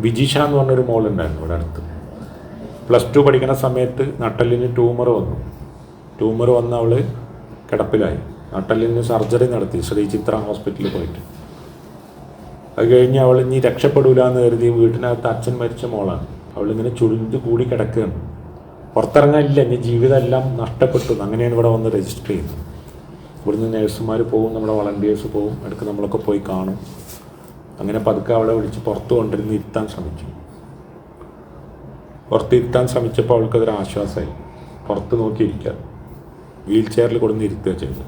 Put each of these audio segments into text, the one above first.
വിജിഷ എന്ന് പറഞ്ഞൊരു മോളുണ്ടായിരുന്നു ഇവിടെ അടുത്ത്. പ്ലസ് ടു പഠിക്കുന്ന സമയത്ത് നട്ടലിന് ട്യൂമർ വന്നു. ട്യൂമർ വന്ന അവൾ കിടപ്പിലായി. നട്ടലിന് സർജറി നടത്തി ശ്രീ ചിത്ര ഹോസ്പിറ്റലിൽ പോയിട്ട്. അത് കഴിഞ്ഞ് അവൾ ഇനി രക്ഷപ്പെടൂല എന്ന് കരുതി വീട്ടിനകത്ത് അച്ഛൻ മരിച്ച മോളാണ്. അവളിങ്ങനെ ചുരുണ്ട് കൂടി കിടക്കുകയാണ്. പുറത്തിറങ്ങാനില്ല ഇനി ജീവിതം എല്ലാം നഷ്ടപ്പെട്ടു. അങ്ങനെയാണ് ഇവിടെ വന്ന് രജിസ്റ്റർ ചെയ്യുന്നത്. ഇവിടുന്ന് നേഴ്സുമാർ പോകും നമ്മുടെ വളണ്ടിയേഴ്സ് പോകും ഇടയ്ക്ക് നമ്മളൊക്കെ പോയി കാണും. അങ്ങനെ പതുക്കെ അവളെ വിളിച്ച് പുറത്തു കൊണ്ടിരുന്ന് ഇരുത്താൻ ശ്രമിച്ചു. പുറത്ത് ഇരുത്താൻ ശ്രമിച്ചപ്പോൾ അവൾക്കതൊരു ആശ്വാസമായി. പുറത്ത് നോക്കിയിരിക്കുക. വീൽ ചെയറിൽ കൊടുന്ന് ഇരുത്തുക ചെയ്തു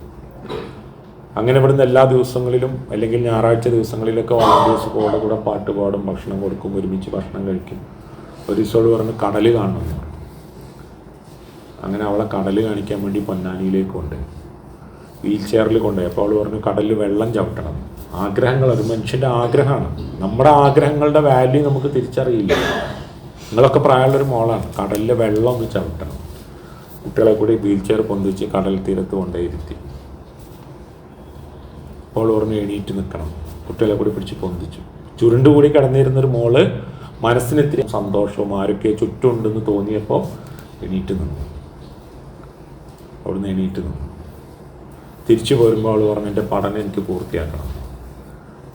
അങ്ങനെ ഇവിടുന്ന് എല്ലാ ദിവസങ്ങളിലും അല്ലെങ്കിൽ ഞായറാഴ്ച ദിവസങ്ങളിലൊക്കെ വളണ്ടിയേഴ്സ് കൂടെ കൂടെ പാട്ട് പാടും ഭക്ഷണം കൊടുക്കും ഒരുമിച്ച് ഭക്ഷണം കഴിക്കും. ഒരു ദിവസം പറഞ്ഞ് കടൽ കാണണം അങ്ങനെ അവളെ കടൽ കാണിക്കാൻ വേണ്ടി പൊന്നാനിയിലേക്ക് കൊണ്ടുപോയി. വീൽ ചെയറിൽ കൊണ്ടുപോയി. അപ്പോൾ അവൾ പറഞ്ഞു കടലിൽ വെള്ളം ചവിട്ടണം ആഗ്രഹങ്ങൾ ഒരു മനുഷ്യന്റെ ആഗ്രഹമാണ്. നമ്മുടെ ആഗ്രഹങ്ങളുടെ വാല്യൂ നമുക്ക് തിരിച്ചറിയില്ല. നിങ്ങളൊക്കെ പ്രായമുള്ളൊരു മോളാണ്. കടലിലെ വെള്ളം ഒന്ന് ചവിട്ടണം. കുട്ടികളെ കൂടി വീൽ ചെയർ പൊന്തിച്ച് കടൽ തീരത്ത് കൊണ്ടേരുത്തി അപ്പോൾ ഓർമ്മ എണീറ്റ് നിൽക്കണം. കുട്ടികളെ കൂടി പിടിച്ച് പൊന്തിച്ചു. ചുരുണ്ടുകൂടി കിടന്നിരുന്നൊരു മോൾ മനസ്സിനെത്തിരി സന്തോഷവും ആരൊക്കെ ചുറ്റുമുണ്ടെന്ന് തോന്നിയപ്പോൾ എണീറ്റ് നിന്നു. അവിടുന്ന് എണീറ്റ് നിന്നു. തിരിച്ചു പോരുമ്പോൾ അവൾ എന്റെ പഠനം എനിക്ക് പൂർത്തിയാക്കണം.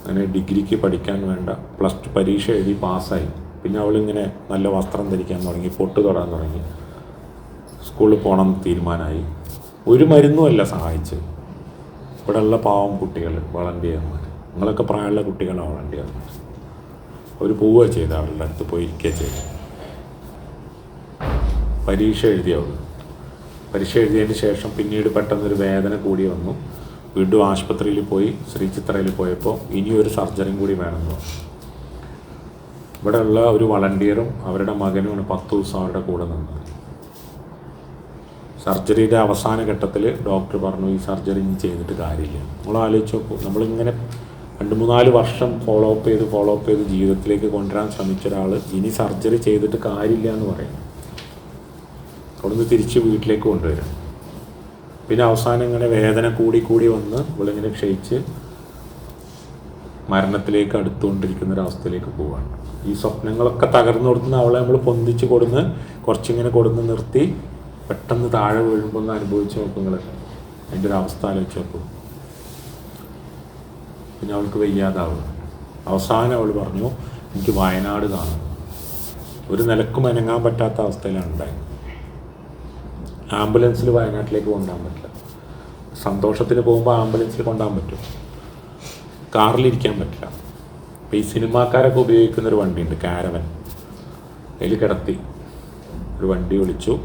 അങ്ങനെ ഡിഗ്രിക്ക് പഠിക്കാൻ വേണ്ട. പ്ലസ് ടു പരീക്ഷ എഴുതി പാസ്സായി. പിന്നെ അവളിങ്ങനെ നല്ല വസ്ത്രം ധരിക്കാൻ തുടങ്ങി പൊട്ട് തൊടാൻ തുടങ്ങി. സ്കൂളിൽ പോകണം തീരുമാനമായി. ഒരു മരുന്നുമല്ല സഹായിച്ച് ഇവിടെ ഉള്ള പാവം കുട്ടികൾ വളണ്ടിയർമാർ. നിങ്ങളൊക്കെ പ്രായമുള്ള കുട്ടികളാണ് വളണ്ടിയർമാർ. അവർ പോവുക ചെയ്ത അവളുടെ അടുത്ത് പോയി ഇരിക്കുക ചെയ്തു പരീക്ഷ എഴുതിയവൾ. പരീക്ഷ എഴുതിയതിന് ശേഷം പിന്നീട് പെട്ടെന്നൊരു വേദന കൂടി വന്നു. വീണ്ടും ആശുപത്രിയിൽ പോയി ശ്രീ ചിത്രയിൽ പോയപ്പോൾ ഇനിയൊരു സർജറിയും കൂടി വേണമെന്ന് ഇവിടെയുള്ള ഒരു വളണ്ടിയറും അവരുടെ മകനുമാണ് പത്ത് ദിവസം അവരുടെ കൂടെ നിന്നത്. സർജറിയുടെ അവസാന ഘട്ടത്തിൽ ഡോക്ടർ പറഞ്ഞു ഈ സർജറി ഇനി ചെയ്തിട്ട് കാര്യമില്ല. നമ്മൾ ആലോചിച്ച് നോക്കൂ നമ്മളിങ്ങനെ രണ്ട് മൂന്നാൽ വർഷം ഫോളോ അപ്പ് ചെയ്ത് ഫോളോ അപ്പ് ചെയ്ത് ജീവിതത്തിലേക്ക് കൊണ്ടുവരാൻ ശ്രമിച്ച ഒരാൾ ഇനി സർജറി ചെയ്തിട്ട് കാര്യമില്ല എന്ന് പറയും. അവിടുന്ന് തിരിച്ച് വീട്ടിലേക്ക് കൊണ്ടുവരും. പിന്നെ അവസാനം ഇങ്ങനെ വേദന കൂടി കൂടി വന്ന് അവളിങ്ങനെ ക്ഷയിച്ച് മരണത്തിലേക്ക് അടുത്തുകൊണ്ടിരിക്കുന്ന ഒരവസ്ഥയിലേക്ക് പോവാണ്. ഈ സ്വപ്നങ്ങളൊക്കെ തകർന്നു കൊടുത്തുന്ന അവളെ നമ്മൾ പൊന്തിച്ച് കൊടുന്ന് കുറച്ചിങ്ങനെ കൊടുന്ന് നിർത്തി പെട്ടെന്ന് താഴെ വീഴുമ്പോൾ ഒന്ന് അനുഭവിച്ച് നോക്കും നിങ്ങൾ അതിന്റെ ഒരു അവസ്ഥ ആലോചിച്ച് നോക്കും. പിന്നെ അവൾക്ക് വയ്യാതാവുക അവസാനം അവൾ പറഞ്ഞു എനിക്ക് വയനാട് കാണണം. ഒരു നിലക്കും അനങ്ങാൻ പറ്റാത്ത അവസ്ഥയിലാണ് ഉണ്ടായത്. ആംബുലൻസിൽ വയനാട്ടിലേക്ക് കൊണ്ടുപോകാൻ പറ്റില്ല. സന്തോഷത്തിന് പോകുമ്പോൾ ആംബുലൻസിൽ കൊണ്ടുപോകാൻ പറ്റും. കാറിലിരിക്കാൻ പറ്റില്ല. അപ്പോൾ ഈ സിനിമാക്കാരൊക്കെ ഉപയോഗിക്കുന്ന ഒരു വണ്ടിയുണ്ട് കാരവൻ. അതിൽ കിടത്തി ഒരു വണ്ടി വിളിച്ചു.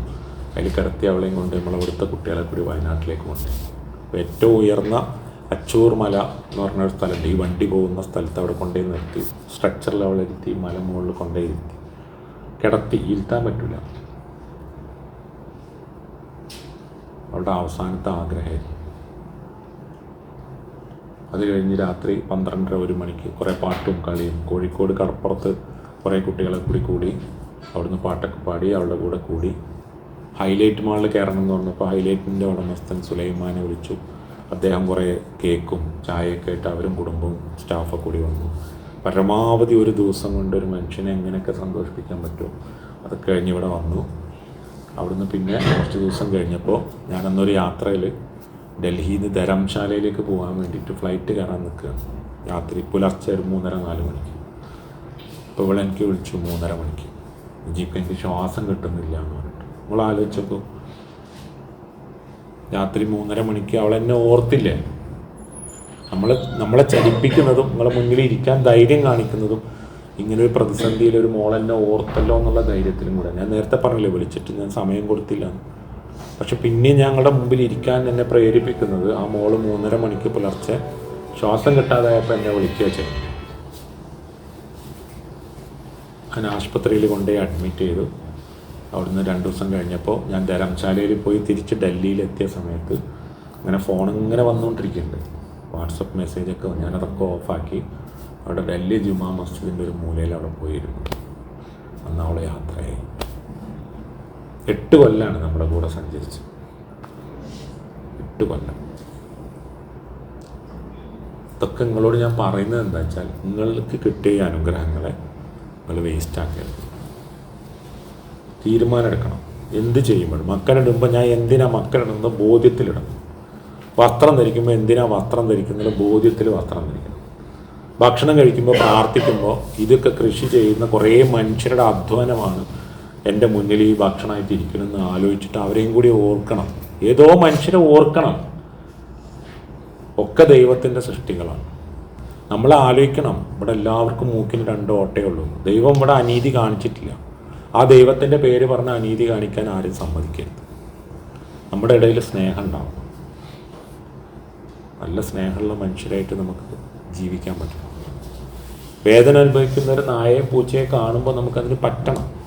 അതിൽ കിടത്തി അവളെയും കൊണ്ട് നമ്മളെ അവിടുത്തെ കുട്ടികളെ കൂടി വയനാട്ടിലേക്ക് കൊണ്ടുപോയി. ഏറ്റവും ഉയർന്ന അച്ചൂർ മല എന്ന് പറഞ്ഞ ഒരു സ്ഥലമുണ്ട്. ഈ വണ്ടി പോകുന്ന സ്ഥലത്ത് അവിടെ കൊണ്ടുപോയി നിർത്തി. സ്ട്രക്ചറിൽ അവളെ ഇരുത്തി മല മുകളിൽ കൊണ്ടുപോയി ഇരുത്തി. കിടത്തി ഇരുത്താൻ പറ്റില്ല അവളുടെ അവസാനത്തെ ആഗ്രഹമായിരുന്നു അത് കഴിഞ്ഞ് രാത്രി പന്ത്രണ്ടര ഒരു മണിക്ക് കുറേ പാട്ടും കളിയും കോഴിക്കോട് കടപ്പുറത്ത് കുറേ കുട്ടികളെ കൂടി കൂടി അവിടുന്ന് പാട്ടൊക്കെ പാടി അവളുടെ കൂടെ കൂടി ഹൈലൈറ്റ് മാളിൽ കയറണം എന്ന് പറഞ്ഞപ്പോൾ ഹൈലൈറ്റിന്റെ ഉടമസ്ഥൻ സുലൈമാനെ വിളിച്ചു. അദ്ദേഹം കുറേ കേക്കും ചായയൊക്കെ ആയിട്ട് അവരും കുടുംബവും സ്റ്റാഫൊക്കെ കൂടി വന്നു. പരമാവധി ഒരു ദിവസം കൊണ്ട് ഒരു മനുഷ്യനെ എങ്ങനെയൊക്കെ സന്തോഷിപ്പിക്കാൻ പറ്റുമോ? അതൊക്കെ കഴിഞ്ഞ് ഇവിടെ വന്നു. അവിടുന്ന് പിന്നെ കുറച്ച് ദിവസം കഴിഞ്ഞപ്പോൾ ഞാനന്നൊരു യാത്രയിൽ ഡൽഹിയിൽ നിന്ന് ധരംശാലയിലേക്ക് പോകാൻ വേണ്ടിയിട്ട് ഫ്ലൈറ്റ് കയറാൻ നിൽക്കുകയാണ് രാത്രി പുലർച്ചെ ഒരു മൂന്നര നാല് മണിക്ക്. അപ്പോൾ ഇവിടെ എനിക്ക് വിളിച്ചു മൂന്നര മണിക്ക്. ജീപ്പ് എനിക്ക് ശ്വാസം കിട്ടുന്നില്ല എന്ന് പറഞ്ഞിട്ട്. നമ്മൾ ആലോചിച്ചപ്പോൾ രാത്രി മൂന്നര മണിക്ക് അവൾ എന്നെ ഓർത്തില്ലേ? നമ്മൾ നമ്മളെ ചലിപ്പിക്കുന്നതും നമ്മളെ മുന്നിൽ ഇരിക്കാൻ ധൈര്യം കാണിക്കുന്നതും ഇങ്ങനെ ഒരു പ്രതിസന്ധിയിൽ ഒരു മോൾ മോളെന്നെ ഓർത്തല്ലോ എന്നുള്ള ധൈര്യത്തിലും കൂടെ. ഞാൻ നേരത്തെ പറഞ്ഞില്ലേ വിളിച്ചിട്ട് ഞാൻ സമയം കൊടുത്തില്ല. പക്ഷെ പിന്നെ ഞങ്ങളുടെ മുമ്പിൽ ഇരിക്കാൻ എന്നെ പ്രേരിപ്പിക്കുന്നത് ആ മോൾ മൂന്നര മണിക്ക് പുലർച്ചെ ശ്വാസം കിട്ടാതായപ്പോൾ എന്നെ വിളിക്കുക ചെയ്തു. ഞാൻ ആശുപത്രിയിൽ കൊണ്ടുപോയി അഡ്മിറ്റ് ചെയ്തു. അവിടുന്ന് രണ്ട് ദിവസം കഴിഞ്ഞപ്പോൾ ഞാൻ ധരംശാലയിൽ പോയി തിരിച്ച് ഡൽഹിയിലെത്തിയ സമയത്ത് ഇങ്ങനെ വന്നുകൊണ്ടിരിക്കുന്നുണ്ട്. വാട്സപ്പ് മെസ്സേജൊക്കെ ഞാനതൊക്കെ ഓഫാക്കി അവിടെ ഡൽഹി ജുമാ മസ്ജിദിന്റെ ഒരു മൂലയിൽ അവിടെ പോയിരുന്നു. അന്ന് അവളെ യാത്രയായി. എട്ട് കൊല്ലാണ് നമ്മുടെ കൂടെ സഞ്ചരിച്ച് എട്ട് കൊല്ലം. ഇതൊക്കെ നിങ്ങളോട് ഞാൻ പറയുന്നത് എന്താ വെച്ചാൽ നിങ്ങൾക്ക് കിട്ടിയ അനുഗ്രഹങ്ങളെ നിങ്ങൾ വേസ്റ്റ് ആക്കരുത്. തീരുമാനം എടുക്കണം എന്ത് ചെയ്യുമ്പോഴും. മക്കളിടുമ്പോൾ ഞാൻ എന്തിനാ മക്കളിടുന്നത് ബോധ്യത്തിലിടണം. വസ്ത്രം ധരിക്കുമ്പോൾ എന്തിനാ വസ്ത്രം ധരിക്കുന്നത്? ബോധ്യത്തിൽ വസ്ത്രം ധരിക്കണം. ഭക്ഷണം കഴിക്കുമ്പോൾ പ്രാർത്ഥിക്കുമ്പോൾ ഇതൊക്കെ കൃഷി ചെയ്യുന്ന കുറേ മനുഷ്യരുടെ അധ്വാനമാണ് എന്റെ മുന്നിൽ ഈ ഭക്ഷണമായിട്ട് ഇരിക്കണമെന്ന് ആലോചിച്ചിട്ട് അവരെയും കൂടി ഓർക്കണം. ഏതോ മനുഷ്യരെ ഓർക്കണം. ഒക്കെ ദൈവത്തിന്റെ സൃഷ്ടികളാണ്. നമ്മൾ ആലോചിക്കണം. ഇവിടെ എല്ലാവർക്കും മൂക്കിന് രണ്ടോ ഓട്ടേ ഉള്ളൂ. ദൈവം ഇവിടെ അനീതി കാണിച്ചിട്ടില്ല. ആ ദൈവത്തിന്റെ പേര് പറഞ്ഞ് അനീതി കാണിക്കാൻ ആരും സമ്മതിക്കരുത്. നമ്മുടെ ഇടയിൽ സ്നേഹം ഉണ്ടാവും നല്ല സ്നേഹമുള്ള മനുഷ്യരായിട്ട് നമുക്ക് ജീവിക്കാൻ പറ്റണം വേദന അനുഭവിക്കുന്ന ഒരു നായയെ പൂച്ചയെ കാണുമ്പോൾ നമുക്കതിന് പറ്റണം.